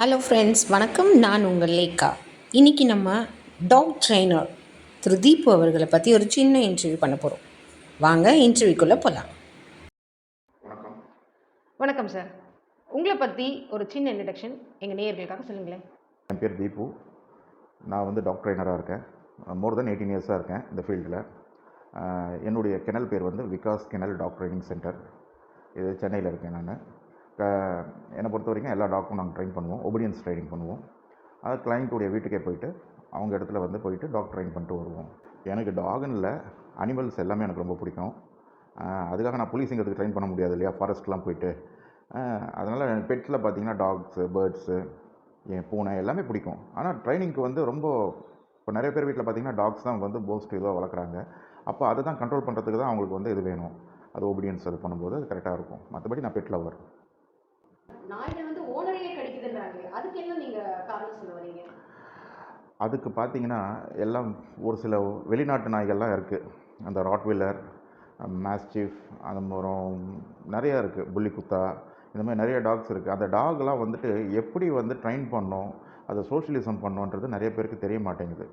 Hello friends வணக்கம். நான் உங்கள் லேக்கா இன்றைக்கி நம்ம டாக் ட்ரைனர் திரு தீபு அவர்களை பற்றி ஒரு சின்ன இன்டர்வியூ பண்ண போகிறோம் வாங்க இன்டர்வியூக்குள்ளே போகலாம் வணக்கம். வணக்கம் சார் உங்களை பற்றி ஒரு சின்ன இன்ட்ரடக்ஷன் எங்கள் நேயர்களுக்காக சொல்லுங்களேன். என் பேர் தீபு. நான் வந்து டாக் ட்ரைனராக இருக்கேன். மோர் தென் எயிட்டீன் இயர்ஸாக இருக்கேன் இந்த ஃபீல்டில் என்னுடைய கெனல் பேர் வந்து Vikas kennel dog training centre இது சென்னையில் இருக்கேன் நான். என்னை பொறுத்த வரைக்கும் எல்லா டாக்கும் நாங்கள் ட்ரெயின் பண்ணுவோம். ஒபீடியன்ஸ் ட்ரைனிங் பண்ணுவோம். அது கிளைண்ட்டுடைய வீட்டுக்கே போயிட்டு அவங்க இடத்துல வந்து போயிட்டு டாக் ட்ரைன் பண்ணிட்டு வருவோம். எனக்கு டாகுன்னு அனிமல்ஸ் எல்லாமே எனக்கு ரொம்ப பிடிக்கும். அதுக்காக நான் புலிசிங்கிறதுக்கு ட்ரெயின் பண்ண முடியாது இல்லையா? ஃபாரஸ்ட்லாம் போயிட்டு. அதனால் பெட்ஸில் பார்த்தீங்கன்னா டாக்ஸு பேர்ட்ஸு என் பூனை எல்லாமே பிடிக்கும். ஆனால் ட்ரைனிங்க்கு வந்து ரொம்ப இப்போ நிறைய பேர் வீட்டில் பார்த்தீங்கன்னா டாக்ஸ் தான் வந்து போஸ்ட் இதுவாக வளர்க்குறாங்க. அப்போ அதை தான் கண்ட்ரோல் பண்ணுறதுக்கு தான் அவங்களுக்கு வந்து இது வேணும். அது ஒபீடியன்ஸ் அது பண்ணும்போது அது கரெக்டாக இருக்கும். மற்றபடி நான் பெட் லவர் நாய்கள் வந்து ஓனரையே கடிக்குதுன்றாங்க அதுக்கு என்ன நீங்க காரணம் சொல்ல வரீங்க? அதுக்கு பார்த்தீங்கன்னா எல்லாம் ஒரு சில வெளிநாட்டு நாய்கள்லாம் இருக்குது அந்த ராட்வீலர் மேஸ்டிஃப் அதுபுறம் நிறையா இருக்குது புள்ளி குத்தா இந்த மாதிரி நிறைய டாக்ஸ் இருக்குது அந்த டாக்லாம் வந்துட்டு எப்படி வந்து ட்ரெயின் பண்ணோம் அதை சோஷியலிசம் பண்ணோன்றது நிறைய பேருக்கு தெரிய மாட்டேங்குது.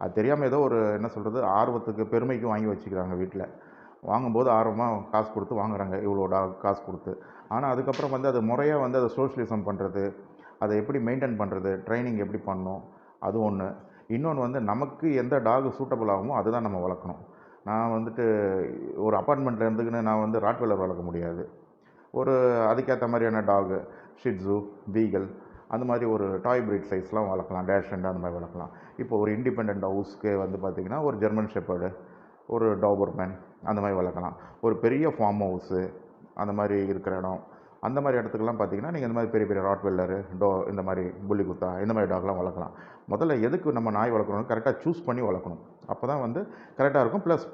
அது தெரியாமல் ஏதோ ஒரு என்ன சொல்கிறது ஆர்வத்துக்கு பெருமைக்கு வாங்கி வச்சுக்கிறாங்க வீட்டில் வாங்கும்போது ஆர்வமாக காசு கொடுத்து வாங்குறாங்க இவ்வளோ டாக் காசு கொடுத்து. ஆனால் அதுக்கப்புறம் வந்து அது முறையாக வந்து அதை சோஷியலிசம் பண்ணுறது அதை எப்படி மெயின்டைன் பண்ணுறது ட்ரைனிங் எப்படி பண்ணணும் அது ஒன்று இன்னொன்று வந்து நமக்கு எந்த டாக் சூட்டபிள் ஆகுமோ அதுதான் நம்ம வளர்க்கணும். நான் வந்துட்டு ஒரு அப்பார்ட்மெண்ட்டில் இருந்துக்கின்னு நான் வந்து ராட்வெலர் வளர்க்க முடியாது. ஒரு அதுக்கேற்ற மாதிரியான டாகு ஷிட்ஸு பீகல் அந்த மாதிரி ஒரு டாய் பிரீட் சைஸ்லாம் வளர்க்கலாம் டேஷ் அந்த மாதிரி வளர்க்கலாம். இப்போ ஒரு இண்டிபெண்ட் ஹவுஸ்க்கு வந்து பார்த்திங்கன்னா ஒரு ஜெர்மன் ஷெப்பர்டு ஒரு டாபர்மேன் அந்த மாதிரி வளர்க்கலாம். ஒரு பெரிய ஃபார்ம் ஹவுஸு அந்த மாதிரி இருக்கிற இடம். அந்த மாதிரி இடத்துக்குலாம் பார்த்தீங்கன்னா நீங்கள் இந்த மாதிரி பெரிய பெரிய ராட்வெல்லரு டோ இந்த மாதிரி புள்ளி குத்தா இந்த மாதிரி டாக்லாம் வளர்க்கலாம். முதல்ல எதுக்கு நம்ம நாய் வளர்க்கணும் கரெக்டாக சூஸ் பண்ணி வளர்க்கணும். அப்போ தான் வந்து கரெக்டாக இருக்கும். ப்ளஸ்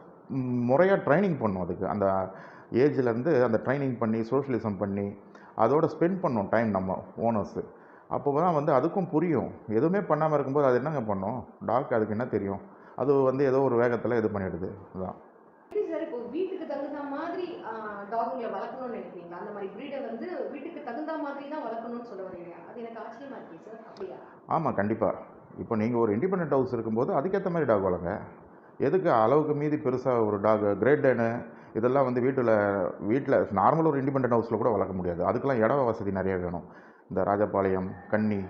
முறையாக ட்ரைனிங் பண்ணும் அதுக்கு. அந்த ஏஜ்லேருந்து அந்த ட்ரைனிங் பண்ணி சோஷியலிசம் பண்ணி அதோட ஸ்பெண்ட் பண்ணோம் டைம் நம்ம ஓனர்ஸு அப்போ தான் வந்து அதுக்கும் புரியும். எதுவுமே பண்ணாமல் இருக்கும்போது அது என்னங்க பண்ணோம்? டாக் அதுக்கு என்ன தெரியும்? அது வந்து ஏதோ ஒரு வேகத்தில் இது பண்ணிடுது. அதுதான் எப்படி சார் இப்போ வீட்டுக்கு தகுந்த மாதிரி டாகுங்களை வளர்க்கணும்னு நினைக்கிறீங்களா? அந்த மாதிரி ப்ரீடை வந்து வீட்டுக்கு தகுந்த மாதிரி தான் வளர்க்கணும்னு சொல்ல வரீங்க அது எனக்கு ஆச்சரியமா இருக்கு சார். அப்படியா? ஆமாம் கண்டிப்பாக இப்போ நீங்கள் ஒரு இண்டிபெண்ட் ஹவுஸ் இருக்கும்போது அதுக்கேற்ற மாதிரி டாக் வளங்க எதுக்கு அளவுக்கு மீதி பெருசாக ஒரு டாக் கிரேட் டேனு இதெல்லாம் வந்து வீட்டில் வீட்டில் நார்மல் ஒரு இண்டிபெண்ட் ஹவுஸில் கூட வளர்க்க முடியாது. அதுக்கெல்லாம் இட வசதி நிறைய வேணும். இந்த ராஜபாளையம் கன்னி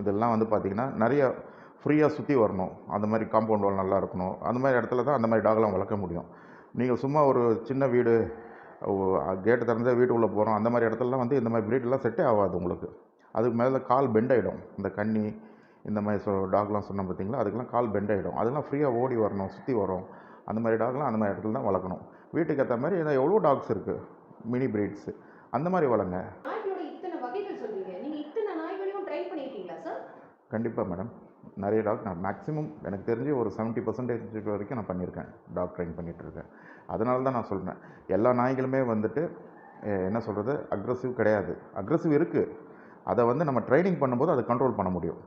இதெல்லாம் வந்து பார்த்திங்கன்னா நிறைய ஃப்ரீயாக சுற்றி வரணும். அந்த மாதிரி காம்பவுண்ட் வால் நல்லா இருக்கணும். அந்த மாதிரி இடத்துல தான் அந்த மாதிரி டாக்லாம் வளர்க்க முடியும். நீங்கள் சும்மா ஒரு சின்ன வீடு கேட்டு திறந்து வீட்டுக்குள்ளே போகிறோம் அந்த மாதிரி இடத்துலலாம் வந்து இந்த மாதிரி ப்ரீடெல்லாம் செட்டே ஆகாது உங்களுக்கு. அதுக்கு மேலே கால் பெண்ட் ஆகிடும் இந்த கன்னி இந்த மாதிரி சொ டாக்லாம் சொன்னோம் பார்த்தீங்களா? அதுக்கெல்லாம் கால் பெண்ட் ஆகிடும் அதெல்லாம் ஃப்ரீயாக ஓடி வரணும் சுற்றி வரும். அந்த மாதிரி டாக்லாம் அந்த மாதிரி இடத்துல தான் வளர்க்கணும். வீட்டுக்கு ஏற்ற மாதிரி ஏன்னா எவ்வளோ டாக்ஸ் இருக்குது மினி பிரீட்ஸு அந்த மாதிரி வளங்க கண்டிப்பாக மேடம் நிறைய டாக் நான் மேக்ஸிமம் எனக்கு தெரிஞ்சு ஒரு செவன்ட்டி பர்சன்டேஜ் வரைக்கும் நான் பண்ணியிருக்கேன். டாக் ட்ரைன் பண்ணிகிட்ருக்கேன் அதனால தான் நான் சொல்கிறேன் எல்லா நாய்களுமே வந்துட்டு என்ன சொல்கிறது அக்ரஸிவ் கிடையாது. அக்ரஸிவ் இருக்குது அதை வந்து நம்ம ட்ரைனிங் பண்ணும்போது அதை கண்ட்ரோல் பண்ண முடியும்.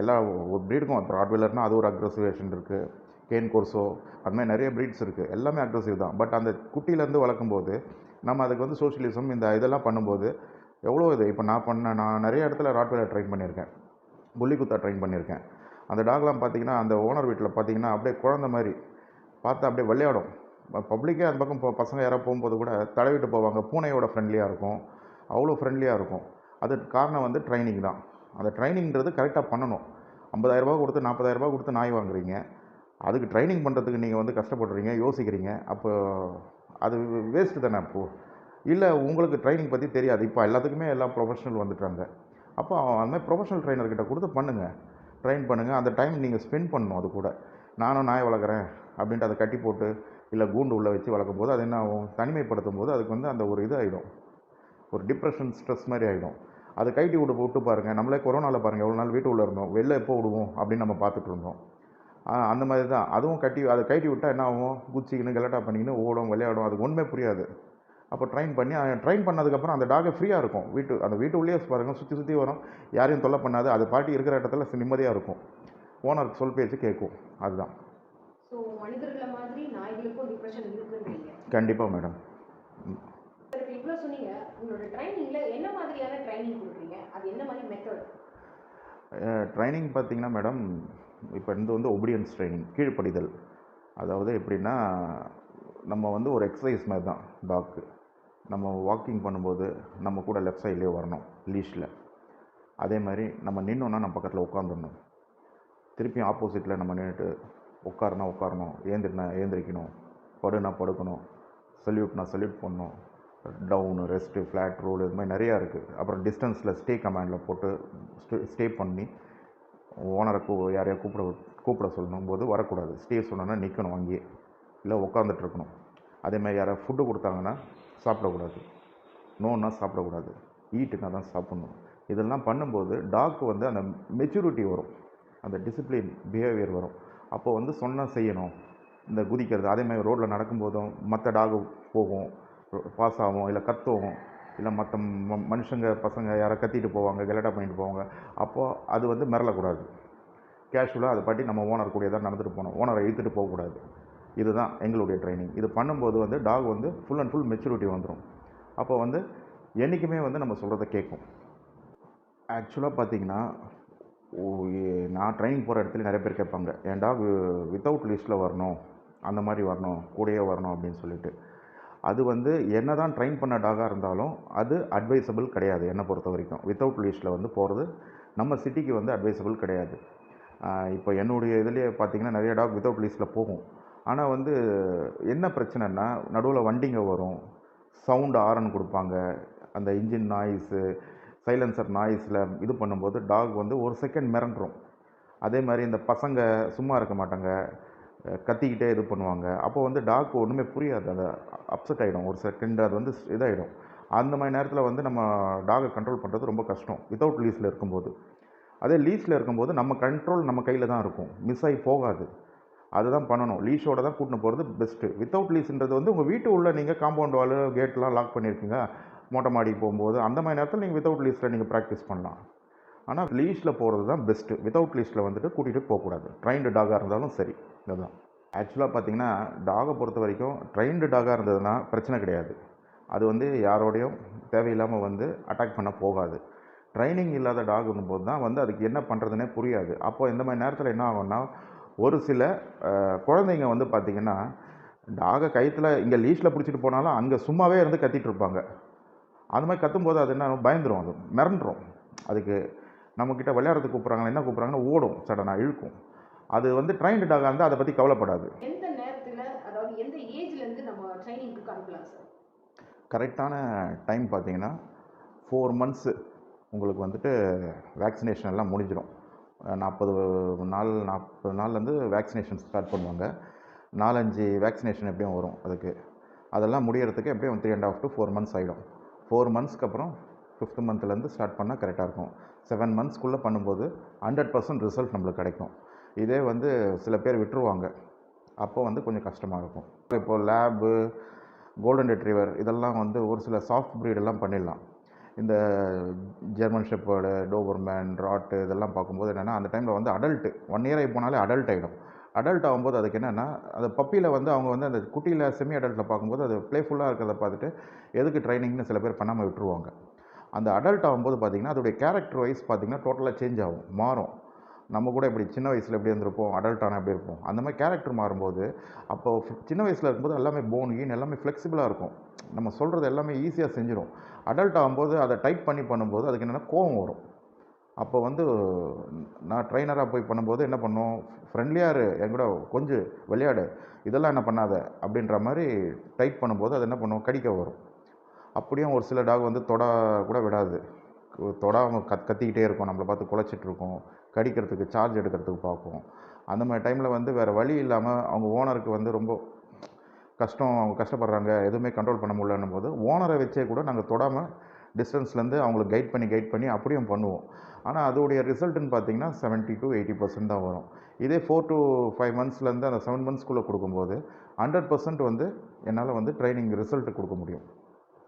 எல்லா ஒரு ப்ரீடுக்கும் இப்போ அது ஒரு அக்ரஸிவேஷன் இருக்குது கேன் கோர்ஸோ அது மாதிரி நிறைய ப்ரீட்ஸ் இருக்குது எல்லாமே அக்ரஸிவ் தான். பட் அந்த குட்டியிலேருந்து வளர்க்கும்போது நம்ம அதுக்கு வந்து சோஷியலிசம் இந்த இதெல்லாம் பண்ணும்போது எவ்வளோ இது? இப்போ நான் பண்ண நான் நிறைய இடத்துல ராட்வெல்லர் ட்ரைன் பண்ணியிருக்கேன். புள்ளி குத்தா ட்ரைன் பண்ணியிருக்கேன். அந்த டாக்லாம் பார்த்தீங்கன்னா அந்த ஓனர் வீட்டில் பார்த்தீங்கன்னா அப்படியே குழந்த மாதிரி பார்த்தா அப்படியே விளையாடும். பப்ளிக்கே அந்த பக்கம் இப்போ பசங்க யாராவது போகும்போது கூட தடவிட்டு போவாங்க. பூனையோட ஃப்ரெண்ட்லியாக இருக்கும். அவ்வளோ ஃப்ரெண்ட்லியாக இருக்கும். அதுக்கு காரணம் வந்து ட்ரைனிங் தான். அந்த ட்ரைனிங்கிறது கரெக்டாக பண்ணணும். ஐம்பதாயிரரூபா கொடுத்து நாற்பதாயிரரூபா கொடுத்து நாய் வாங்குறீங்க. அதுக்கு ட்ரைனிங் பண்ணுறதுக்கு நீங்கள் வந்து கஷ்டப்படுறீங்க யோசிக்கிறீங்க. அப்போ அது வேஸ்ட்டு தானே அப்போது இல்லை உங்களுக்கு ட்ரைனிங் பற்றி தெரியாது. இப்போ எல்லாத்துக்குமே எல்லாம் ப்ரொஃபஷனல் வந்துட்டாங்க. அப்போ அந்த மாதிரி ப்ரொஃபஷனல் ட்ரைனர்கிட்ட கொடுத்து பண்ணுங்கள் ட்ரைன் பண்ணுங்கள் அந்த டைம் நீங்கள் ஸ்பெண்ட் பண்ணணும் அது கூட. நானும் நாய் வளர்க்குறேன் அப்படின்ட்டு அதை கட்டி போட்டு இல்லை கூண்டு உள்ளே வச்சு வளர்க்கும் போது அது என்ன ஆகும்? தனிமைப்படுத்தும் போது அதுக்கு வந்து அந்த ஒரு இது ஆகிடும் ஒரு டிப்ரெஷன் ஸ்ட்ரெஸ் மாதிரி ஆகிடும் அது கைட்டி விட்டு விட்டு பாருங்கள் நம்மளே கொரோனாவில் பாருங்கள் எவ்வளோ நாள் வீட்டு உள்ளே இருந்தோம். வெளில எப்போ விடுவோம் அப்படின்னு நம்ம பார்த்துட்டு இருந்தோம். அந்த மாதிரி தான். அதுவும் கட்டி அதை கட்டி விட்டால் என்ன ஆகும்? குச்சிக்கின்னு கலட்டா பண்ணிக்கின்னு ஓடும் விளையாடும். அதுக்கு ஒன்றுமே புரியாது. அப்போ ட்ரைன் பண்ணி ட்ரைன் பண்ணதுக்கப்புறம் அந்த டாகை ஃப்ரீயாக இருக்கும். வீட்டு அந்த வீட்டு உள்ளே பாருங்கள் சுற்றி சுற்றி வரும். யாரையும் தொல்லை பண்ணாது. அது பாட்டி இருக்கிற இடத்துல நிம்மதியாக இருக்கும். ஓனருக்கு சொல் பேச்சு கேட்கும். அதுதான். கண்டிப்பாக மேடம் ட்ரைனிங் பார்த்தீங்கன்னா மேடம் இப்போ இது வந்து ஒபீடியன்ஸ் ட்ரைனிங் கீழ்ப்படிதல். அதாவது எப்படின்னா நம்ம வந்து ஒரு எக்ஸசைஸ் மாதிரி தான் டாக்கு நம்ம வாக்கிங் பண்ணும்போது நம்ம கூட லெஃப்ட் சைட்லேயே வரணும் லீஷில் அதே மாதிரி நம்ம நின்னோன்னா நம்ம பக்கத்தில் உட்காந்துடணும் திருப்பி ஆப்போசிட்டில் நம்ம நின்றுட்டு உட்காருனா உட்காரணும் ஏந்திரினா ஏந்திரிக்கணும் படுனா படுக்கணும் சல்யூட்னா சல்யூட் பண்ணணும் டவுனு ரெஸ்ட்டு ஃப்ளாட் ரோல் இது மாதிரி நிறையா இருக்குது அப்புறம் டிஸ்டன்ஸில் ஸ்டே கமாண்டில் போட்டு ஸ்டே ஸ்டே பண்ணி ஓனரை கூ யாரையா கூப்பிட கூப்பிட சொல்லணும் போது வரக்கூடாது. ஸ்டே சொன்னோன்னா நிற்கணும் அங்கேயே. இல்லை உட்காந்துட்டு இருக்கணும். அதே மாதிரி யாராவது ஃபுட்டு கொடுத்தாங்கன்னா சாப்பிடக்கூடாது. நோன்னா சாப்பிடக்கூடாது. ஈட்டுனா தான் சாப்பிட்ணும். இதெல்லாம் பண்ணும்போது டாக்கு வந்து அந்த மெச்சூரிட்டி வரும். அந்த டிசிப்ளின் பிஹேவியர் வரும். அப்போ வந்து சொன்னால் செய்யணும். இந்த குதிக்கிறது அதே மாதிரி ரோட்டில் நடக்கும்போதும் மற்ற டாகு போகும். பாஸ் ஆகும் இல்லை கத்துவோம். இல்லை மற்ற ம- மனுஷங்க பசங்க யாரை கத்திட்டு போவாங்க கெலட்டா பண்ணிட்டு போவாங்க. அப்போது அது வந்து மிரளக்கூடாது. கேஷுவலாக அதை பாட்டி நம்ம ஓனர் கூடயே தான் நடந்துட்டு போகணும். ஓனரை இழுத்துட்டு போகக்கூடாது. இதுதான் எங்களுடைய ட்ரைனிங் இது பண்ணும்போது வந்து டாக் வந்து ஃபுல் அண்ட் ஃபுல் மெச்சூரிட்டி வந்துடும் அப்போ வந்து என்றைக்குமே வந்து நம்ம சொல்கிறத கேட்கும். ஆக்சுவலாக பார்த்தீங்கன்னா ஓ, நான் ட்ரைனிங் போகிற இடத்துல நிறைய பேர் கேட்பாங்க. என் டாக் வித்தவுட் லிஸ்ட்டில் வரணும். அந்த மாதிரி வரணும். கூடயே வரணும். அப்படின்னு சொல்லிட்டு. அது வந்து என்ன தான் ட்ரைன் பண்ண டாகாக இருந்தாலும் அது அட்வைசபிள் கிடையாது என்னை பொறுத்த வரைக்கும். வித்தவுட் லீஸ்டில் வந்து போகிறது நம்ம சிட்டிக்கு வந்து அட்வைசபிள் கிடையாது. இப்போ என்னுடைய இதுலேயே பார்த்தீங்கன்னா நிறைய டாக் வித்தவுட் லீஸ்டில் போகும். ஆனால் வந்து என்ன பிரச்சனைன்னா நடுவில் வண்டிங்க வரும். சவுண்டு ஆரன் கொடுப்பாங்க. அந்த இன்ஜின் நாய்ஸு சைலன்சர் நாய்ஸில் இது பண்ணும்போது டாக் வந்து ஒரு செகண்ட் மிரண்டுரும். அதே மாதிரி இந்த பசங்க சும்மா இருக்க மாட்டாங்க. கத்திக்கிட்டே இது பண்ணுவாங்க. அப்போ வந்து டாக் ஒன்றுமே புரியாது. அது அப்செட் ஆகிடும் ஒரு செகண்ட் அது வந்து இதாகிடும் அந்த மாதிரி நேரத்தில் வந்து நம்ம டாகை கண்ட்ரோல் பண்ணுறது ரொம்ப கஷ்டம். வித்தவுட் லீஸில் இருக்கும்போது. அதே லீஸில் இருக்கும்போது நம்ம கண்ட்ரோல் நம்ம கையில் தான் இருக்கும். மிஸ் ஆகி போகாது. அதுதான் பண்ணணும். லீஸோட தான் கூட்டின்னு போகிறது பெஸ்ட்டு வித்தவுட் லீஸ்ன்றது வந்து உங்கள் வீட்டு உள்ளே நீங்கள் காம்பவுண்ட் வால் கேட்லாம் லாக் பண்ணியிருக்கீங்க. மொட்டை மாடி போகும்போது அந்த மாதிரி நேரத்தில் நீங்கள் வித்தவுட் லீஸில் நீங்கள் ப்ராக்டிஸ் பண்ணலாம். ஆனால் லீஷில் போகிறது தான் பெஸ்ட்டு வித்தவுட் லீஸில் வந்துட்டு கூட்டிகிட்டு போகக்கூடாது. ட்ரைன்டு டாகாக இருந்தாலும் சரி. இதுதான் ஆக்சுவலாக பார்த்தீங்கன்னா டாகை பொறுத்த வரைக்கும் ட்ரைன்டு டாகாக இருந்ததுன்னா பிரச்சனை கிடையாது. அது வந்து யாரோடையும் தேவையில்லாமல் வந்து அட்டாக் பண்ண போகாது. ட்ரைனிங் இல்லாத டாக் போது தான் வந்து அதுக்கு என்ன பண்ணுறதுனே புரியாது. அப்போ இந்த மாதிரி நேரத்தில் என்ன ஆகும்னா ஒரு சில குழந்தைங்க வந்து பார்த்திங்கன்னா டாகை கயித்துல இங்கே லீஷில் பிடிச்சிட்டு போனாலும் அங்கே சும்மாவே இருந்து கத்திட்டு இருப்பாங்க. அந்த மாதிரி கத்தும்போது அது என்ன ஆகும்? பயந்துரும் அது மிரண்டுரும். அதுக்கு நம்மக்கிட்ட விளையாடுறதுக்கு கூப்பிட்றாங்க என்ன கூப்பிட்றாங்கன்னா ஓடும் சடனாக இழுக்கும். அது வந்து ட்ரைன்டு டாகாக இருந்தால் அதை பற்றி கவலைப்படாது. எந்த நேரத்துல அதாவது எந்த ஏஜ்ல இருந்து நம்ம ட்ரைனிங்க்கு அனுப்பலாம் சார் கரெக்டான டைம் பார்த்தீங்கன்னா ஃபோர் மந்த்ஸு உங்களுக்கு வந்துட்டு வேக்சினேஷன் எல்லாம் முடிஞ்சிடும். நாற்பது நாள் நாற்பது நாள்லேருந்து வேக்சினேஷன் ஸ்டார்ட் பண்ணுவாங்க. நாலஞ்சு வேக்சினேஷன் எப்படியும் வரும் அதுக்கு. அதெல்லாம் முடியறதுக்கு எப்படியும் three and half to four months ஆகிடும் ஃபோர் மந்த்ஸ்க்கு அப்புறம் ஃபிஃப்த் மந்த்லேருந்து ஸ்டார்ட் பண்ணால் கரெக்டாக இருக்கும். செவன் மந்த்ஸ்க்குள்ளே பண்ணும்போது ஹண்ட்ரட் பர்சன்ட் ரிசல்ட் நம்மளுக்கு கிடைக்கும். இதே வந்து சில பேர் விட்டுருவாங்க. அப்போ வந்து கொஞ்சம் கஷ்டமாக இருக்கும். இப்போது லேபு கோல்டன் ரெட்ரீவர் இதெல்லாம் வந்து ஒரு சில சாஃப்ட் ப்ரீடெல்லாம் பண்ணிடலாம். இந்த ஜெர்மன் ஷெப்பர்டு டோபர்மேன் ராட்டு இதெல்லாம் பார்க்கும்போது என்னென்னா அந்த டைமில் வந்து அடல்ட்டு ஒன் இயர் ஆகி போனாலே அடல்ட் ஆகிடும் அடல்ட் ஆகும்போது அதுக்கு என்னென்னா அந்த பப்பியில் வந்து அவங்க வந்து அந்த குட்டியில் செமி அடல்ட்டில் பார்க்கும்போது அது ப்ளேஃபுல்லாக இருக்கிறத பார்த்துட்டு எதுக்கு ட்ரைனிங்னு சில பேர் பண்ணாமல் விட்டுருவாங்க. அந்த அடல்ட் ஆகும்போது பார்த்திங்கன்னா அதோடைய கேரக்டர் வைஸ் பார்த்திங்கன்னா டோட்டலாக சேஞ்ச் ஆகும் மாறும். நம்ம கூட இப்படி சின்ன வயசில் எப்படி இருந்திருப்போம் அடல்ட் ஆனால் எப்படி இருப்போம் அந்த மாதிரி கேரக்டர் மாறும்போது அப்போ சின்ன வயசில் இருக்கும்போது எல்லாமே போன் கீன் எல்லாமே ஃப்ளெக்சிபிளாக இருக்கும். நம்ம சொல்கிறது எல்லாமே ஈஸியாக செஞ்சிடும் அடல்ட் ஆகும்போது அதை டைப் பண்ணி பண்ணும்போது அதுக்கு என்னென்னா கோவம் வரும். அப்போ வந்து நான் ட்ரைனராக போய் பண்ணும்போது என்ன பண்ணோம்? ஃப்ரெண்ட்லியாக இரு என் கூட கொஞ்சம் விளையாடு. இதெல்லாம் என்ன பண்ணாத? அப்படின்ற மாதிரி டைப் பண்ணும்போது அது என்ன பண்ணுவோம் கடிக்க வரும். அப்படியும் ஒரு சில டாக் வந்து தொட கூட விடாது. தொடாமல் கத் கத்திக்கிட்டே இருக்கும். நம்மளை பார்த்து குலைச்சிட்ருக்கோம் கடிக்கிறதுக்கு சார்ஜ் எடுக்கிறதுக்கு பார்ப்போம். அந்த மாதிரி டைமில் வந்து வேறு வழி இல்லாமல் அவங்க ஓனருக்கு வந்து ரொம்ப கஷ்டம் அவங்க கஷ்டப்படுறாங்க எதுவுமே கண்ட்ரோல் பண்ண முடியலன்னும் போது ஓனரை வச்சே கூட நாங்கள் தொடாமல் டிஸ்டன்ஸ்லேருந்து அவங்களுக்கு கைட் பண்ணி கைட் பண்ணி அப்படியும் பண்ணுவோம். ஆனால் அதோடைய ரிசல்ட்டுன்னு பார்த்தீங்கன்னா செவன்ட்டி டு எயிட்டி பர்சன்ட் தான் வரும். இதே ஃபோர் டு ஃபைவ் மந்த்ஸ்லேருந்து அந்த செவன் மந்த்ஸ்க்குள்ளே கொடுக்கும்போது ஹண்ட்ரட் பர்சன்ட் வந்து என்னால் வந்து ட்ரைனிங் ரிசல்ட் கொடுக்க முடியும்.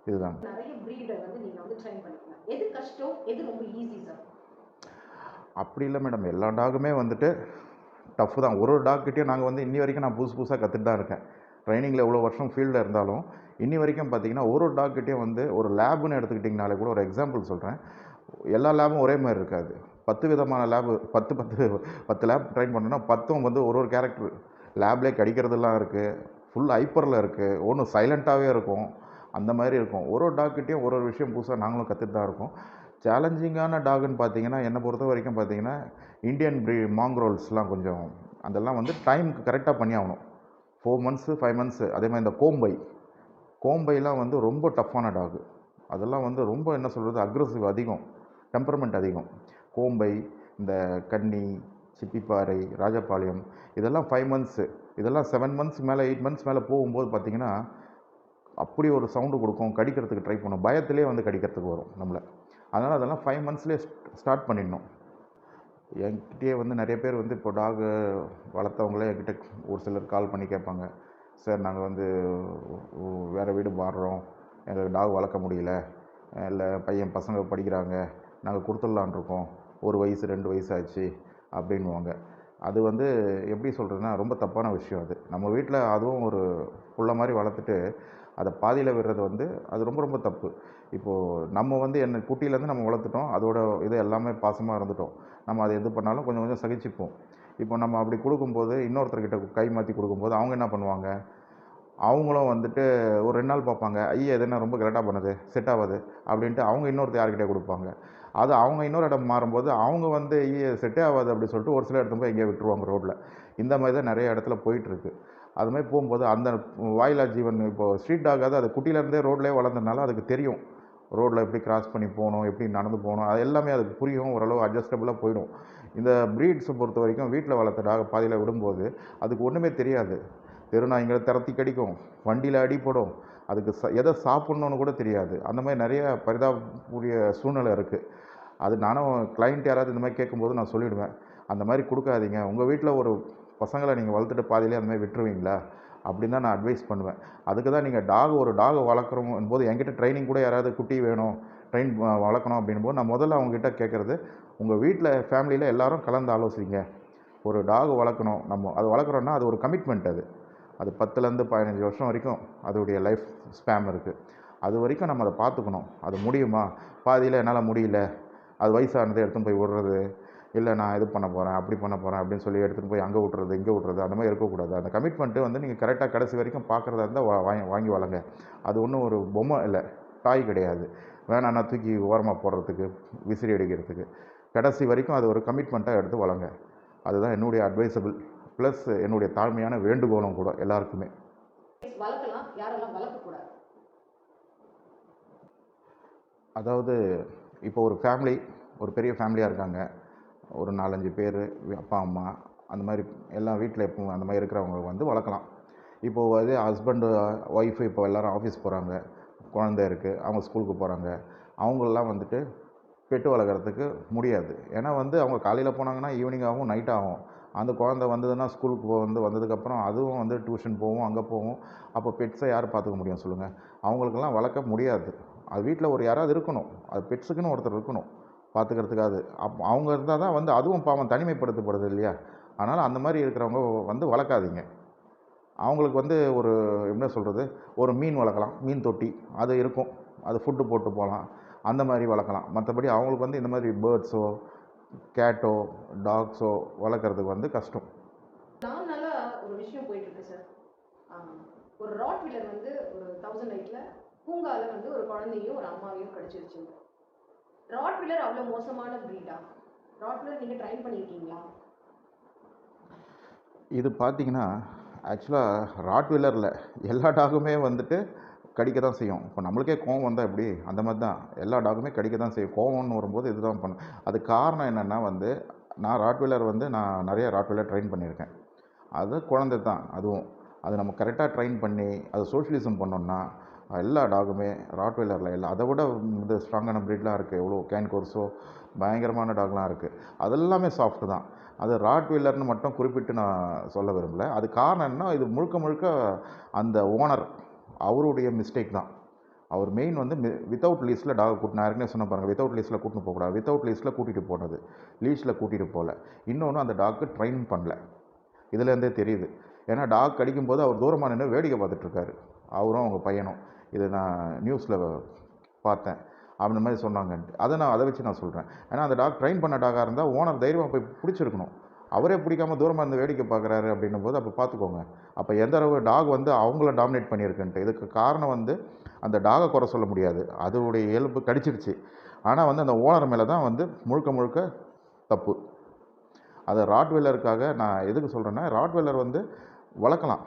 இதுதான். நிறைய ப்ரீடை வந்து நீங்கள் வந்து ட்ரைன் பண்ணிக்கலாம். எது கஷ்டம் எது ரொம்ப ஈஸி சார் அப்படி இல்லை மேடம். எல்லா டாகுமே வந்துட்டு டஃப் தான். ஒரு ஒரு டாக்கிட்டையும் நாங்கள் வந்து இன்னி வரைக்கும் நான் புதுசு புதுசாக கற்றுட்டு தான் இருக்கேன். ட்ரைனிங்கில் எவ்வளோ வருஷம் ஃபீல்டில் இருந்தாலும் இன்னி வரைக்கும் பார்த்தீங்கன்னா ஒரு ஒரு டாக்கிட்டையும் வந்து ஒரு லேப்னு எடுத்துக்கிட்டிங்கனாலே கூட ஒரு எக்ஸாம்பிள் சொல்கிறேன் எல்லா லேபும் ஒரே மாதிரி இருக்காது. பத்து விதமான லேபு பத்து பத்து பத்து லேப் ட்ரைன் பண்ணோன்னா பத்தும் வந்து ஒரு ஒரு கேரக்டர். லேப்லேயே கடிக்கிறதெல்லாம் இருக்குது ஃபுல் ஹைப்பரில் இருக்குது ஒன்று சைலண்ட்டாகவே இருக்கும். அந்த மாதிரி இருக்கும். ஒரு ஒரு டாக்கிட்டையும் ஒரு ஒரு விஷயம் புதுசாக நாங்களும் கற்றுட்டு தான் இருக்கோம். சேலஞ்சிங்கான டாக்னு பார்த்தீங்கன்னா என்னை பொறுத்த வரைக்கும் பார்த்தீங்கன்னா இந்தியன் ப்ரீ மாங்க்ரோல்ஸ்லாம் கொஞ்சம் அதெல்லாம் வந்து டைமுக்கு கரெக்டாக பண்ணி ஆகணும் ஃபோர் மந்த்ஸு ஃபைவ் மந்த்ஸு அதே மாதிரி இந்த கோம்பை. கோம்பைலாம் வந்து ரொம்ப டஃப்பான டாகு அதெல்லாம் வந்து ரொம்ப என்ன சொல்கிறது அக்ரஸிவ் அதிகம் டெம்பரமெண்ட் அதிகம். கோம்பை இந்த கன்னி சிப்பிப்பாறை ராஜபாளையம் இதெல்லாம் ஃபைவ் மந்த்ஸு இதெல்லாம் செவன் மந்த்ஸ் மேலே எயிட் மந்த்ஸ் மேலே போகும்போது பார்த்திங்கன்னா அப்படி ஒரு சவுண்டு கொடுக்கும் கடிக்கிறதுக்கு ட்ரை பண்ணும். பயத்திலே வந்து கடிக்கிறதுக்கு வரும் நம்மளை. அதனால் அதெல்லாம் ஃபைவ் மந்த்ஸ்லேயே ஸ்டார்ட் பண்ணிடணும். என்கிட்டயே வந்து நிறைய பேர் வந்து இப்போ டாகு வளர்த்தவங்களே என்கிட்ட ஒரு சிலர் கால் பண்ணி கேட்பாங்க. சார் நாங்கள் வந்து வேறு வீடு மாறுறோம் எங்களுக்கு டாக் வளர்க்க முடியல. இல்லை பையன் பசங்க படிக்கிறாங்க. நாங்கள் கொடுத்துடலான் இருக்கோம். ஒரு வயசு ரெண்டு வயசு ஆச்சு. அப்படின்வாங்க அது வந்து எப்படி சொல்கிறதுனா ரொம்ப தப்பான விஷயம் அது. நம்ம வீட்டில் அதுவும் ஒரு புள்ள மாதிரி வளர்த்துட்டு அதை பாதியில் விடுறது வந்து அது ரொம்ப ரொம்ப தப்பு. இப்போது நம்ம வந்து என்ன குட்டியிலேருந்து நம்ம வளர்த்துட்டோம். அதோட இது எல்லாமே பாசமாக இருந்துட்டோம். நம்ம அதை எது பண்ணாலும் கொஞ்சம் கொஞ்சம் சகிச்சுப்போம். இப்போ நம்ம அப்படி கொடுக்கும்போது இன்னொருத்தர்கிட்ட கை மாற்றி கொடுக்கும்போது அவங்க என்ன பண்ணுவாங்க? அவங்களும் வந்துட்டு ஒரு ரெண்டு நாள் பார்ப்பாங்க. ஐயா இது என்ன ரொம்ப கரெக்டாக பண்ணுது? செட் ஆகாது. அப்படின்ட்டு அவங்க இன்னொருத்தர் யார்கிட்ட கொடுப்பாங்க. அது அவங்க இன்னொரு இடம் மாறும்போது அவங்க வந்து ஐயா செட்டே ஆகாது அப்படின்னு சொல்லிட்டு ஒரு சில இடத்துல போய் எங்கேயோ விட்டுருவாங்க ரோட்டில் இந்த மாதிரி தான் நிறைய இடத்துல போயிட்டுருக்கு. அது மாதிரி போகும்போது அந்த வாயிலா ஜீவன் இப்போ ஸ்ட்ரீட் டாகாவது அது குட்டியிலேருந்தே ரோட்லேயே வளர்ந்ததுனால அதுக்கு தெரியும். ரோட்டில் எப்படி கிராஸ் பண்ணி போகணும் எப்படி நடந்து போகணும் அது எல்லாமே அதுக்கு புரியும். ஓரளவு அட்ஜஸ்டபுளாக போயிடும். இந்த ப்ரீட்ஸை பொறுத்த வரைக்கும் வீட்டில் வளர்த்த டாக பாதியில் விடும்போது அதுக்கு ஒன்றுமே தெரியாது. தெருநாய்ங்களை திரத்தி கடிக்கும் வண்டியில் அடிப்படும் அதுக்கு ச எதை சாப்பிட்ணுன்னு கூட தெரியாது. அந்த மாதிரி நிறைய பரிதாபக்கூடிய சூழ்நிலை இருக்குது அது நானும் கிளைண்ட் யாராவது இந்த மாதிரி கேட்கும்போது நான் சொல்லிவிடுவேன் அந்த மாதிரி கொடுக்காதீங்க. உங்கள் வீட்டில் ஒரு பசங்களை நீங்கள் வளர்த்துட்டு பாதியிலே அந்த மாதிரி விட்டுருவீங்களா? அப்படின்னு தான் நான் அட்வைஸ் பண்ணுவேன். அதுக்கு தான் நீங்கள் டாக் ஒரு டாக் வளர்க்குறோம் போது என்கிட்ட ட்ரைனிங் கூட யாராவது குட்டி வேணும் ட்ரெயின் வளர்க்கணும் அப்படின்னும் போது நான் முதல்ல அவங்ககிட்ட கேட்குறது உங்கள் வீட்டில் ஃபேமிலியில் எல்லோரும் கலந்து ஆலோசிங்க. ஒரு டாக் வளர்க்கணும் நம்ம அது வளர்க்குறோன்னா அது ஒரு கமிட்மெண்ட் அது. அது பத்துலேருந்து பதினஞ்சு வருஷம் வரைக்கும் அதோடைய லைஃப் ஸ்பேம் இருக்குது அது வரைக்கும் நம்ம அதை பார்த்துக்கணும். அது முடியுமா? பாதியில் என்னால் முடியல. அது வயசானதை எடுத்துன்னு போய் விடுறது. இல்லை நான் இது பண்ண போகிறேன் அப்படி பண்ண போகிறேன் அப்படின்னு சொல்லி எடுத்துகிட்டு போய் அங்கே விட்றது இங்கே விட்றது அந்த மாதிரி இருக்கக்கூடாது. அந்த கமிட்மெண்ட்டு வந்து நீங்கள் கரெக்டாக கடைசி வரைக்கும் பார்க்குறதா இருந்தால் வாங்கி வாங்கி வளங்க. அது ஒன்றும் ஒரு பொம்மை இல்லை டாய் கிடையாது. வேணான்னா தூக்கி ஓரமாக போடுறதுக்கு விசிறி அடிக்கிறதுக்கு. கடைசி வரைக்கும் அது ஒரு கமிட்மெண்ட்டாக எடுத்து வளங்க. அதுதான் என்னுடைய அட்வைசபிள் ப்ளஸ் என்னுடைய தாழ்மையான வேண்டுகோளும் கூட எல்லாருக்குமே. வளர்க்கலாம் யாரெல்லாம் வளர்க்கக்கூடாது? அதாவது இப்போ ஒரு ஃபேமிலி ஒரு பெரிய ஃபேமிலியாக இருக்காங்க. ஒரு நாலஞ்சு பேர் அப்பா அம்மா அந்த மாதிரி எல்லாம் வீட்டில் எப்போ அந்த மாதிரி இருக்கிறவங்க வந்து வளர்க்கலாம். இப்போது அது ஹஸ்பண்டு ஒய்ஃபு இப்போ எல்லோரும் ஆஃபீஸ் போகிறாங்க குழந்தை இருக்குது அவங்க ஸ்கூலுக்கு போகிறாங்க அவங்களெல்லாம் வந்துட்டு பெட்டு வளர்க்குறதுக்கு முடியாது. ஏன்னா வந்து அவங்க காலையில் போனாங்கன்னா ஈவினிங் ஆகும் நைட் ஆகும். அந்த குழந்தை வந்ததுன்னா ஸ்கூலுக்கு போ- வந்து வந்ததுக்கப்புறம் அதுவும் வந்து டியூஷன் போகும் அங்கே போகும் அப்போ பெட்ஸை யார் பார்த்துக்க முடியும் சொல்லுங்கள் அவங்களுக்கெல்லாம் வளர்க்க முடியாது. அது வீட்டில் ஒரு யாராவது இருக்கணும். அது பெட்ஸுக்குன்னு ஒருத்தர் இருக்கணும். பார்த்துக்கிறதுக்காது. அப் அவங்க இருந்தால் தான் வந்து அதுவும் பாவம் தனிமைப்படுத்தப்படுது இல்லையா? அதனால் அந்த மாதிரி இருக்கிறவங்க வந்து வளர்க்காதீங்க. அவங்களுக்கு வந்து ஒரு என்ன சொல்கிறது ஒரு மீன் வளர்க்கலாம் மீன் தொட்டி அது இருக்கும். அது ஃபுட்டு போட்டு போகலாம். அந்த மாதிரி வளர்க்கலாம். மற்றபடி அவங்களுக்கு வந்து இந்த மாதிரி பேர்ட்ஸோ கேட்டோ டாக்ஸோ வளர்க்குறதுக்கு வந்து கஷ்டம். ஒரு விஷயம் போயிட்டுருக்கு சார். ஒரு ராட் வீலர் வந்து ஒரு தௌசண்ட் எயிட்டில் பூங்காவில் வந்து ஒரு குழந்தையும் ஒரு அம்மாவையும் கிடச்சிருச்சுங்க ராட் வீலர் அவ்வளோ மோசமான ப்ரீடா ராட் வீலர் நீங்கள் ட்ரைன் பண்ணியிருக்கீங்களா இது பார்த்தீங்கன்னா ஆக்சுவலாக ராட்வீலரில் எல்லா டாகுமே வந்துட்டு கடிக்க தான் செய்யும். இப்போ நம்மளுக்கே கோவம் வந்தால் எப்படி? அந்த மாதிரி தான் எல்லா டாகுமே கடிக்க தான் செய்யும். கோவம்னு வரும்போது இதுதான் பண்ணும். அது காரணம் என்னென்னா வந்து நான் ராட்வீலர் வந்து நான் நிறைய ராட்வீலர் ட்ரெயின் பண்ணியிருக்கேன். அது குழந்தை தான் அதுவும் அது நம்ம கரெக்டாக ட்ரெயின் பண்ணி அது சோஷியலிசம் பண்ணோம்னா எல்லா டாகுமே ராட்வீலரில் எல்லாம் அதை விட இது ஸ்ட்ராங்கான ப்ரீட்லாம் இருக்குது எவ்வளோ கேன் கோர்ஸோ பயங்கரமான டாக்லாம் இருக்குது அதெல்லாமே சாஃப்ட் தான். அது ராட்வீலர்னு மட்டும் குறிப்பிட்டு நான் சொல்ல விரும்பலை. அது காரணம் என்ன இது முழுக்க முழுக்க அந்த ஓனர் அவருடைய மிஸ்டேக் தான். அவர் மெயின் வந்து வித்தவுட் லீஸில் டாக் கூட்டு நான் ஏற்கனவே சொன்ன பாருங்கள் வித்தவுட் லீஸில் கூட்டின்னு போகக்கூடாது வித்தவுட் லீஸில் கூட்டிகிட்டு போனது. லீஸில் கூட்டிகிட்டு போகல. இன்னொன்று அந்த டாக்கு ட்ரெயின் பண்ணல. இதுலேருந்தே தெரியுது. ஏன்னா டாக் கடிக்கும்போது அவர் தூரமாக நின்று வேடிக்கை பார்த்துட்ருக்காரு. அவரும் அவங்க பையனும். இது நான் நியூஸில் பார்த்தேன். அந்த மாதிரி சொன்னாங்கன்ட்டு அதை நான் அதை வச்சு நான் சொல்கிறேன் ஏன்னா அந்த டாக் ட்ரெயின் பண்ண டாகாக இருந்தால் ஓனர் தைரியமாக போய் பிடிச்சிருக்கணும். அவரே பிடிக்காம தூரமாக இருந்து வேடிக்கை பார்க்குறாரு அப்படின்னும் போது அப்போ பார்த்துக்கோங்க. அப்போ எந்த அளவு டாக் வந்து அவங்கள டாமினேட் பண்ணியிருக்குன்ட்டு இதுக்கு காரணம் வந்து அந்த டாகை குறை சொல்ல முடியாது. அதோடைய இயல்பு கடிச்சிருச்சு. ஆனால் வந்து அந்த ஓனர் மேலே தான் வந்து முழுக்க முழுக்க தப்பு. அது ராட்வெல்லருக்காக நான் எதுக்கு சொல்கிறேன்னா ராட்வெல்லர் வந்து வளர்க்கலாம்.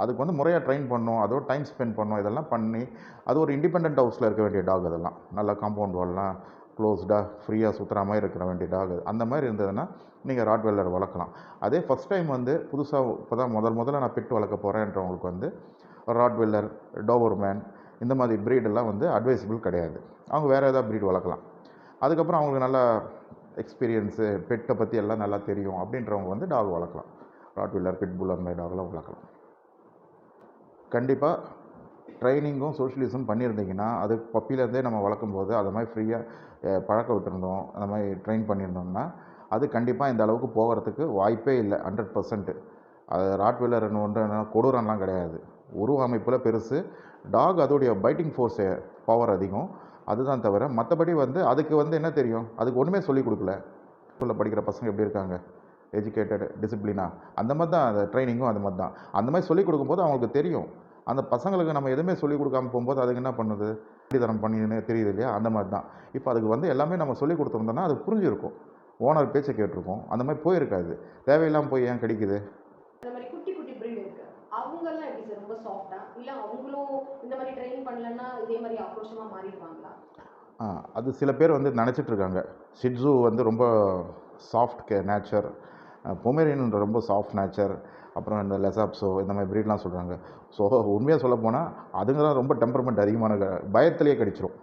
அதுக்கு வந்து முறையாக ட்ரெயின் பண்ணணும் அதோட டைம் ஸ்பெண்ட் பண்ணோம் இதெல்லாம் பண்ணி அது ஒரு இண்டிபெண்ட் ஹவுஸில் இருக்க வேண்டிய டாக் அதெல்லாம். நல்லா காம்பவுண்ட் வால்லாம் க்ளோஸ்டாக ஃப்ரீயாக சுற்றுற மாதிரி இருக்கிற வேண்டிய டாக் அந்த மாதிரி இருந்ததுன்னா நீங்கள் ராட்வெல்லர் வளர்க்கலாம். அதே ஃபஸ்ட் டைம் வந்து புதுசாக இப்போ தான் முதல் முதல்ல நான் பெட் வளர்க்க போகிறேன்றவங்களுக்கு வந்து ராட்வெல்லர் டோவர்மேன் இந்த மாதிரி ப்ரீடெல்லாம் வந்து அட்வைசபிள் கிடையாது. அவங்க வேறு ஏதாவது ப்ரீட் வளர்க்கலாம். அதுக்கப்புறம் அவங்களுக்கு நல்லா எக்ஸ்பீரியன்ஸு பெட்டை பற்றி எல்லாம் நல்லா தெரியும் அப்படின்றவங்க வந்து டாக் வளர்க்கலாம். ராட்வீலர் பிட்புல் அந்த மாதிரி டாக்லாம் வளர்க்கலாம். கண்டிப்பாக ட்ரைனிங்கும் சோஷியலிசம் பண்ணியிருந்தீங்கன்னா அது பப்பிலேருந்தே நம்ம வளர்க்கும் போது அதை மாதிரி ஃப்ரீயாக பழக்க விட்டுருந்தோம் அந்த மாதிரி ட்ரெயின் பண்ணியிருந்தோம்னா அது கண்டிப்பாக இந்த அளவுக்கு போகிறதுக்கு வாய்ப்பே இல்லை ஹண்ட்ரட் பர்சன்ட்டு அது ராட்வெல்லர் ஒன்று கொடூரம்லாம் கிடையாது. உருவ அமைப்பில் பெருசு. டாக் அதோடைய பைட்டிங் ஃபோர்ஸு பவர் அதிகம். அதுதான் தவிர மற்றபடி வந்து அதுக்கு வந்து என்ன தெரியும்? அதுக்கு ஒன்றுமே சொல்லிக் கொடுக்கல. ஸ்கூலில் படிக்கிற பசங்க எப்படி இருக்காங்க? எஜுகேட்டட் டிசிப்ளினா அந்த மாதிரி தான் அந்த ட்ரைனிங்கும் அந்த மாதிரி தான். அந்த மாதிரி சொல்லிக் கொடுக்கும்போது அவங்களுக்கு தெரியும். அந்த பசங்களுக்கு நம்ம எதுவுமே சொல்லிக் கொடுக்காம போகும்போது அதுக்கு என்ன பண்ணுது? தரம் பண்ணின்னு தெரியுது இல்லையா? அந்த மாதிரி தான். இப்போ அதுக்கு வந்து எல்லாமே நம்ம சொல்லிக் கொடுத்துருந்தோம்னா அது புரிஞ்சிருக்கும். ஓனர் பேச்சை கேட்டிருக்கோம். அந்த மாதிரி போயிருக்காது. தேவையில்லாமல் போய் ஏன் கிடைக்குது? அந்த மாதிரி குட்டி குட்டி breed இருக்கு. அவங்கெல்லாம் எப்படி சார்? ரொம்ப சாஃப்டா இல்ல அவங்களும் இந்த மாதிரி ட்ரெயின் பண்ணலன்னா இதே மாதிரி ஆக்ரோஷமா மாறிடுவாங்களா? ஆ, அது சில பேர் வந்து நினச்சிட்டு இருக்காங்க. ஷிட்ஸு வந்து ரொம்ப சாஃப்ட் கே நேச்சர் பொமேரியன் ரொம்ப சாஃப்ட் நேச்சர் அப்புறம் இந்த லெசாப்ஸோ இந்த மாதிரி ப்ரீட்லாம் சொல்கிறாங்க ஸோ உண்மையாக சொல்ல போனால் அதுங்க ரொம்ப டெம்பர்மெண்ட் அதிகமான பயத்திலேயே கடிச்சிரும்.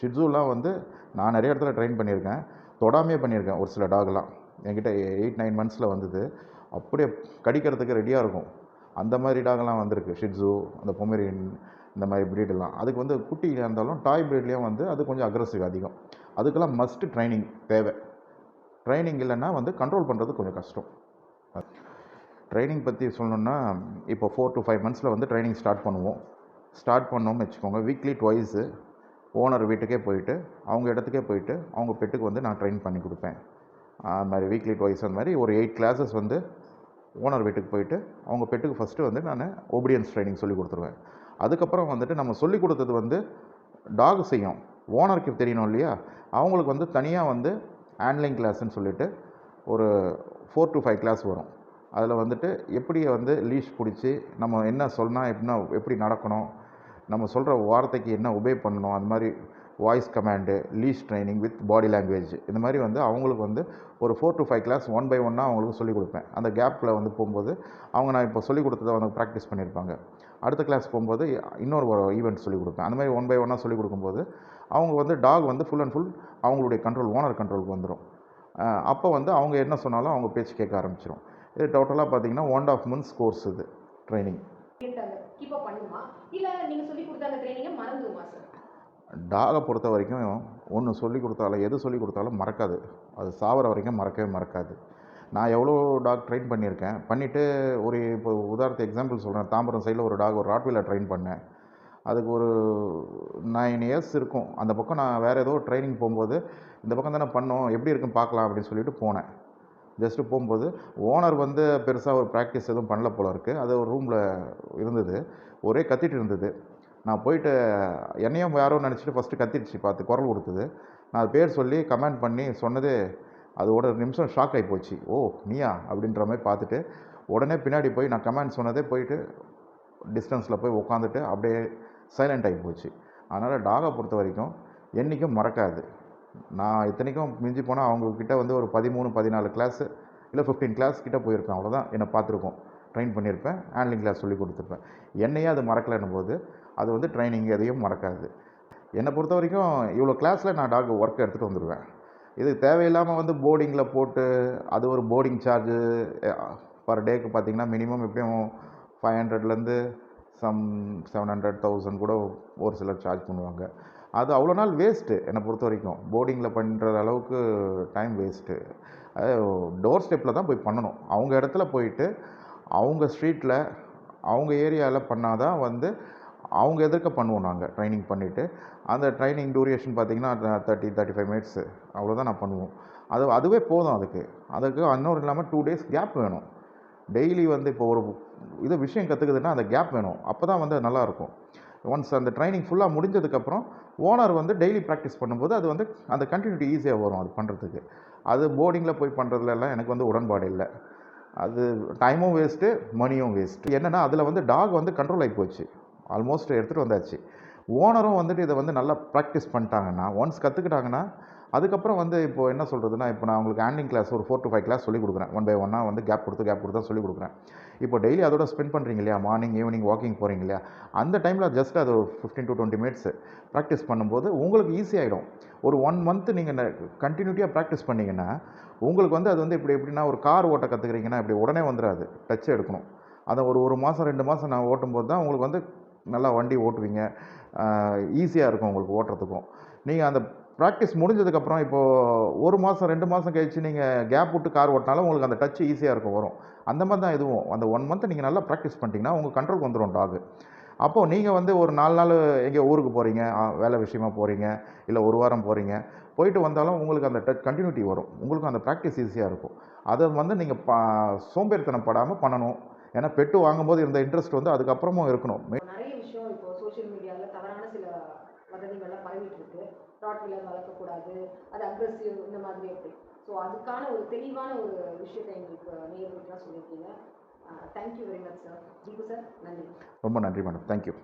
ஷிட்ஸுலாம் வந்து நான் நிறைய இடத்துல ட்ரெயின் பண்ணியிருக்கேன். தொடாமையே பண்ணியிருக்கேன் ஒரு சில டாக்லாம் என்கிட்ட எயிட் நைன் மந்த்ஸில் வந்தது. அப்படியே கடிக்கிறதுக்கு ரெடியாக இருக்கும். அந்த மாதிரி டாகெல்லாம் வந்திருக்கு. ஷிட்ஸு அந்த பொமேரியன் இந்த மாதிரி ப்ரீடெல்லாம் அதுக்கு வந்து குட்டியில் இருந்தாலும் டாய் ப்ரீட்லேயும் வந்து அது கொஞ்சம் அக்ரஸிவ் அதிகம். அதுக்கெல்லாம் மஸ்ட்டு ட்ரைனிங் தேவை. ட்ரைனிங் இல்லைன்னா வந்து கண்ட்ரோல் பண்ணுறது கொஞ்சம் கஷ்டம். ட்ரைனிங் பற்றி சொல்லணுன்னா இப்போ ஃபோர் டு ஃபைவ் மந்த்ஸில் வந்து ட்ரைனிங் ஸ்டார்ட் பண்ணுவோம். ஸ்டார்ட் பண்ணோம்னு வச்சுக்கோங்க வீக்லி ட்வைஸு ஓனர் வீட்டுக்கே போயிட்டு அவங்க இடத்துக்கே போயிட்டு அவங்க பெட்டுக்கு வந்து நான் ட்ரெயின் பண்ணி கொடுப்பேன். அது மாதிரி வீக்லி ட்வைஸ் அந்த மாதிரி ஒரு எயிட் கிளாஸஸ் வந்து ஓனர் வீட்டுக்கு போயிட்டு அவங்க பெட்டுக்கு ஃபஸ்ட்டு வந்து நான் ஒபீடியன்ஸ் ட்ரைனிங் சொல்லி கொடுத்துருவேன். அதுக்கப்புறம் வந்துட்டு நம்ம சொல்லி கொடுத்தது வந்து டாக் செய்யும். ஓனருக்கு தெரியணும் இல்லையா? அவங்களுக்கு வந்து தனியாக வந்து ஆன்லைன் கிளாஸ்ன்னு சொல்லிட்டு ஒரு ஃபோர் டு ஃபைவ் கிளாஸ் வரும். அதில் வந்துட்டு எப்படி வந்து லீஷ் பிடிச்சி நம்ம என்ன சொன்னால் எப்படின்னா எப்படி நடக்கணும் நம்ம சொல்கிற வார்த்தைக்கு என்ன உபே பண்ணணும் அந்த மாதிரி voice command leash training with body language இந்த மாதிரி வந்து அவங்களுக்கு வந்து ஒரு four to five class one by ஒன்னாக அவங்களுக்கு சொல்லிக் கொடுப்பேன். அந்த கேப்பில் வந்து போகும்போது அவங்க நான் இப்போ சொல்லிக் கொடுத்ததை வந்து ப்ராக்டிஸ் பண்ணியிருப்பாங்க. அடுத்த கிளாஸ் போகும்போது இன்னொரு ஒரு ஈவெண்ட் சொல்லிக் கொடுப்பேன். அந்த மாதிரி ஒன் பை ஒன்னாக சொல்லிக் கொடுக்கும்போது அவங்க வந்து டாக் வந்து ஃபுல் அண்ட் ஃபுல் அவங்களுடைய கண்ட்ரோல் ஓனர் கண்ட்ரோலுக்கு வந்துடும் அப்போ வந்து அவங்க என்ன சொன்னாலும் அவங்க பேச்சு கேட்க ஆரம்பிச்சிடும் இது டோட்டலாக பார்த்தீங்கன்னா ஒன் ஆஃப் மந்த்ஸ் கோர்ஸ் இது ட்ரைனிங் டாகை பொறுத்த வரைக்கும் ஒன்று சொல்லி கொடுத்தாலும் எது சொல்லி கொடுத்தாலும் மறக்காது. அது சாவர வரைக்கும் மறக்கவே மறக்காது. நான் எவ்வளோ டாக் ட்ரெயின் பண்ணியிருக்கேன். பண்ணிவிட்டு ஒரு இப்போ உதாரணத்துக்கு எக்ஸாம்பிள் சொல்கிறேன் தாம்பரம் சைடில் ஒரு டாக் ஒரு ராட்வீலர் ட்ரெயின் பண்ணேன். அதுக்கு ஒரு நைன் இயர்ஸ் இருக்கும். அந்த பக்கம் நான் வேறு ஏதோ ட்ரைனிங் போகும்போது இந்த பக்கம் தானே பண்ணோம் எப்படி இருக்குன்னு பார்க்கலாம் அப்படின்னு சொல்லிட்டு போனேன். ஜஸ்ட்டு போகும்போது ஓனர் வந்து பெருசாக ஒரு ப்ராக்டிஸ் எதுவும் பண்ணல போல இருக்குது அது ஒரு ரூமில் இருந்தது. ஒரே கத்திட்டு இருந்தது. நான் போயிட்டு என்னையும் யாரோ நினச்சிட்டு ஃபஸ்ட்டு கத்திடுச்சு பார்த்து குரல் கொடுத்தது. நான் அது பேர் சொல்லி கமெண்ட் பண்ணி சொன்னது அது ஒரு நிமிஷம் ஷாக் ஆகி போச்சு. ஓ நீயா? அப்படின்ற மாதிரி பார்த்துட்டு உடனே பின்னாடி போய் நான் கமெண்ட் சொன்னதே போயிட்டு டிஸ்டன்ஸில் போய் உட்காந்துட்டு அப்படியே சைலண்ட் ஆகி போச்சு. அதனால் டாகை பொறுத்த வரைக்கும் என்றைக்கும் மறக்காது. நான் இத்தனைக்கும் மிஞ்சி போனால் அவங்கக்கிட்ட வந்து ஒரு பதிமூணு பதினாலு கிளாஸு இல்லை ஃபிஃப்டீன் கிளாஸ் கிட்டே போயிருப்பேன். அவ்வளோதான் என்னை பார்த்துருக்கோம். ட்ரெயின் பண்ணியிருப்பேன். ஹேண்ட்லிங் கிளாஸ் சொல்லி கொடுத்துருப்பேன். என்னையே அது மறக்கலைன்னும் போது அது வந்து ட்ரைனிங் எதையும் மறக்காது. என்னை பொறுத்த வரைக்கும் இவ்வளோ கிளாஸில் நான் டாக் ஒர்க் எடுத்துகிட்டு வந்துடுவேன் இது தேவையில்லாமல் வந்து போர்டிங்கில் போட்டு அது ஒரு போர்டிங் சார்ஜு பர் டேக்கு பார்த்தீங்கன்னா மினிமம் எப்படியும் ஃபைவ் ஹண்ட்ரட்லேருந்து சம் செவன் ஹண்ட்ரட் தௌசண்ட் கூட ஒரு சிலர் சார்ஜ் பண்ணுவாங்க. அது அவ்வளோ நாள் வேஸ்ட்டு என்னை பொறுத்த வரைக்கும். போர்டிங்கில் பண்ணுற அளவுக்கு டைம் வேஸ்ட்டு டோர் ஸ்டெப்பில் தான் போய் பண்ணணும். அவங்க இடத்துல போயிட்டு அவங்க ஸ்ட்ரீட்டில் அவங்க ஏரியாவில் பண்ணாதான் வந்து அவங்க எதிர்க்க பண்ணுவோம் நாங்கள் ட்ரைனிங் பண்ணிவிட்டு அந்த ட்ரைனிங் டூரியேஷன் பார்த்தீங்கன்னா தேர்ட்டி தேர்ட்டி ஃபைவ் மினிட்ஸு அவ்வளோதான் நான் பண்ணுவோம். அது அதுவே போதும் அதுக்கு. அதுக்கு இன்னொரு இல்லாமல் டூ டேஸ் கேப் வேணும். டெய்லி வந்து இப்போ ஒரு இது விஷயம் கற்றுக்குதுன்னா அந்த கேப் வேணும். அப்போ தான் வந்து நல்லாயிருக்கும் ஒன்ஸ் அந்த ட்ரைனிங் ஃபுல்லாக முடிஞ்சதுக்கப்புறம் ஓனர் வந்து டெய்லி ப்ராக்டிஸ் பண்ணும்போது அது வந்து அந்த கண்டினியூட்டி ஈஸியாக வரும் அது பண்ணுறதுக்கு அது போர்டிங்கில் போய் பண்ணுறதுலலாம் எனக்கு வந்து உடன்பாடு இல்லை. அது டைமும் வேஸ்ட்டு மணியும் வேஸ்ட்டு என்னென்னா அதில் வந்து டாக் வந்து கண்ட்ரோல் ஆகி போச்சு. ஆல்மோஸ்ட் எடுத்துகிட்டு வந்தாச்சு. ஓனரும் வந்துட்டு இதை வந்து நல்லா ப்ராக்டிஸ் பண்ணிட்டாங்கன்னா ஒன்ஸ் கற்றுக்கிட்டாங்கன்னா அதுக்கப்புறம் வந்து இப்போ என்ன சொல்கிறதுனா இப்போ நான் உங்களுக்கு ஹேண்டிங் கிளாஸ் ஒரு ஃபோர் டு ஃபைவ் கிளாஸ் சொல்லி கொடுக்குறேன். ஒன் பை ஒன்னாக வந்து கேப் கொடுத்து கேப் கொடுத்து தான் சொல்லிக் கொடுக்குறேன். இப்போ டெய்லி அதோட ஸ்பெண்ட் பண்ணுறீங்க இல்லையா? மார்னிங் ஈவினிங் வாக்கிங் போகிறீங்க இல்லையா? அந்த டைமில் ஜஸ்ட் அது ஒரு fifteen to twenty minutes practice பண்ணும்போது உங்களுக்கு ஈஸி ஆகிடும் ஒரு ஒன் மந்த் நீங்கள் கண்டினியூட்டியாக ப்ராக்டிஸ் பண்ணிங்கன்னா உங்களுக்கு வந்து அது வந்து இப்படி எப்படின்னா ஒரு கார் ஓட்ட கற்றுக்கிறீங்கன்னா இப்படி உடனே வந்துடாது. டச் எடுக்கணும். அதை ஒரு ஒரு மாதம் ரெண்டு மாதம் நான் ஓட்டும்போது தான் உங்களுக்கு வந்து நல்லா வண்டி ஓட்டுவீங்க. ஈஸியாக இருக்கும் உங்களுக்கு ஓட்டுறதுக்கும். நீங்கள் அந்த ப்ராக்டிஸ் முடிஞ்சதுக்கப்புறம் இப்போது ஒரு மாதம் ரெண்டு மாதம் கழிச்சு நீங்கள் கேப் விட்டு கார் ஓட்டினாலும் உங்களுக்கு அந்த டச் ஈஸியாக இருக்கும் வரும். அந்த மாதிரி தான் இதுவும். அந்த ஒன் மந்த் நீங்கள் நல்லா ப்ராக்டிஸ் பண்ணிட்டீங்கன்னா உங்கள் கண்ட்ரோல் வந்துடும் டாகு அப்போது நீங்கள் வந்து ஒரு நாலு நாள் எங்கே ஊருக்கு போகிறீங்க வேலை விஷயமா போகிறீங்க இல்லை ஒரு வாரம் போகிறீங்க போயிட்டு வந்தாலும் உங்களுக்கு அந்த டச் கண்டினியூட்டி வரும். உங்களுக்கு அந்த ப்ராக்டிஸ் ஈஸியாக இருக்கும். அதை வந்து நீங்கள் பா சோம்பேறித்தனம் படாமல் பண்ணணும். ஏன்னா பெட்டு வாங்கும்போது இருந்த இன்ட்ரெஸ்ட் வந்து அதுக்கப்புறமும் இருக்கணும் நிறைய விஷயம் இப்போ சோஷியல் மீடியாவில் தவறான சில வதந்திகள்லாம் பரவிட்டு இருக்கு ராட் வீலர் வளர்க்கக்கூடாது அது அக்ரெசிவ் இந்த மாதிரி எப்படி ஸோ அதுக்கான ஒரு தெளிவான ஒரு விஷயத்தை எங்களுக்கு நேர்களுக்குலாம் சொல்லியிருக்கீங்க. Thank you very much sir Deepu sir நன்றி. ரொம்ப நன்றி மேடம் தேங்க்யூ